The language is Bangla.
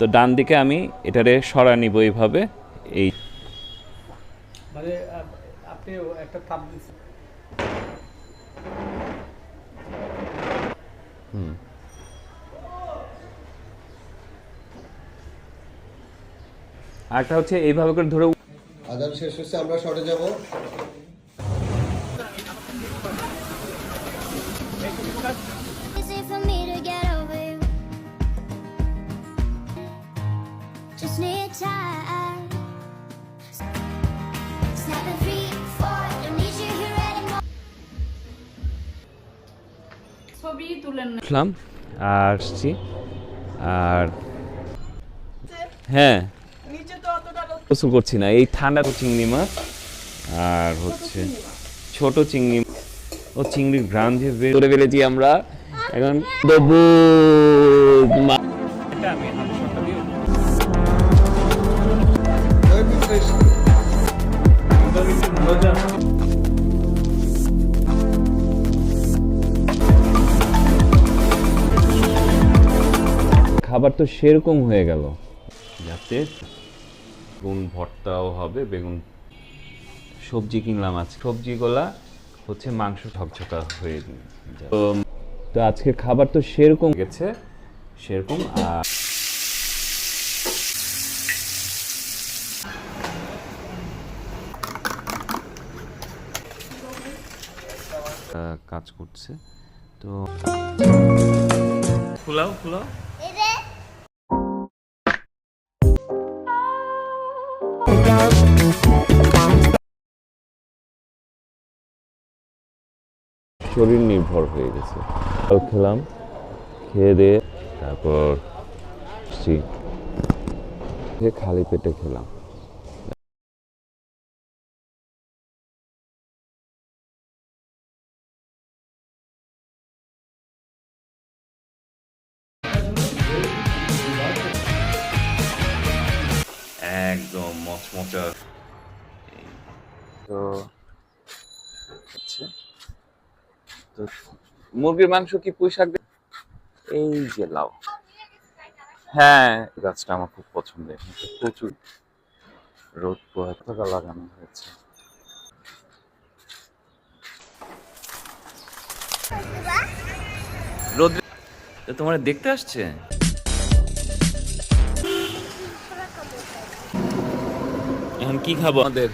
তো ডান দিকে আমি এটারে সরা নিব এইভাবে। এই মানে আপনি একটা তাপ আরেকটা হচ্ছে এইভাবে করে ধরে আজান শেষ হচ্ছে আমরা শর্টে যাব। Just need time. Snapping three, four, don't need you here anymore. ছবি তুলেন না। আর আসছি আর হ্যাঁ। গোসল করছি না এই ঠান্ডা তো চিংড়ি মাছ। আর হচ্ছে ছোট চিংড়ি ও চিংড়ির গ্রাম যে করে ফেলেছি আমরা এখন দেবো। খাবার তো সেরকম হয়ে গেল। যাতে বেগুন ভর্তাও হবে বেগুন সবজি কিনলাম আজ সবজিগুলা হচ্ছে মাংস ঝকঝকা হয়ে তো তো আজকে খাবার তো সেরকম। গেছে সেরকম আর কাজ করছে তো ফুলাও ফুলাও। শরীর নির্ভর হয়ে গেছে। খেলাম খেয়ে দিয়ে তারপর খালি পেটে খেলাম। একদম মচমচা। তো হচ্ছে তো মুরগির মাংস কি পুঁই শাক দিয়ে- এই যে লাউ। হ্যাঁ গাছটা আমার খুব পছন্দের। প্রচুর। রোদ পোহাতকা লাগানো হয়েছে। রোদ তো তোমার দেখতে আসছে? এখন কি খাব? আমাদের